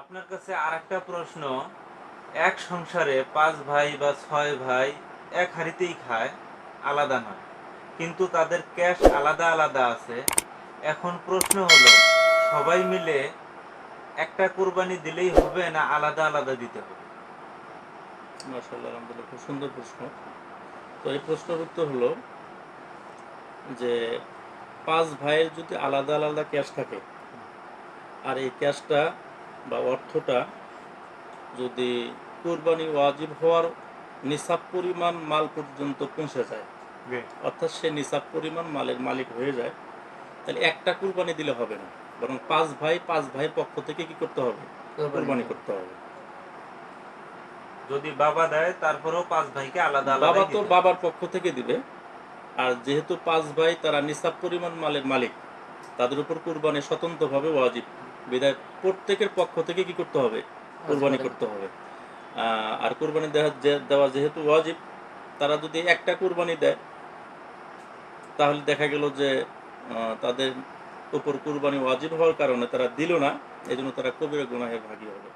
আপনার কাছে আর একটা প্রশ্ন। এক সংসারে পাঁচ ভাই বা ছয় ভাই এক হাড়িতেই খায়, আলাদা নয়। কিন্তু তাদের ক্যাশ আলাদা আলাদা আছে। এখন প্রশ্ন হলো, সবাই মিলে একটা কোরবানি দিলেই হবে না আলাদা আলাদা দিতে হবে? মার্শাল্লাহ খুব সুন্দর প্রশ্ন। তো এই প্রশ্নের উত্তর হলো যে, পাঁচ ভাইয়ের যদি আলাদা আলাদা ক্যাশ থাকে, আর এই ক্যাশটা বা অর্থটা যদি কোরবানি ওয়াজিব হওয়ার নিসাব পরিমাণ মাল পর্যন্ত পৌঁছে যায় অর্থাৎ সে নিসাব পরিমাণ মালের মালিক হয়ে যায় তাহলে একটা কুরবানি দিলে হবে না। বরং পাঁচ ভাই পাঁচ ভাইয়ের পক্ষ থেকে কি করতে হবে? কুরবানি করতে হবে। যদি বাবা দেয় তারপরেও পাঁচ ভাইকে আলাদা বাবা তো বাবার পক্ষ থেকে দিবে। আর যেহেতু পাঁচ ভাই তারা নিসাব পরিমাণ মালের মালিক তাদের উপর কুরবানি স্বতন্ত্রভাবে ওয়াজিব। বিদায় প্রত্যেকের পক্ষ থেকে কি করতে হবে? কোরবানি করতে হবে। আহ, আর কোরবানি দেওয়া যেহেতু ওয়াজিব তারা যদি একটা কোরবানি দেয় তাহলে দেখা গেল যে তাদের উপর কোরবানি ওয়াজিব হওয়ার কারণে তারা দিল না এই জন্য তারা কবির গুনাহের ভাগী হবে।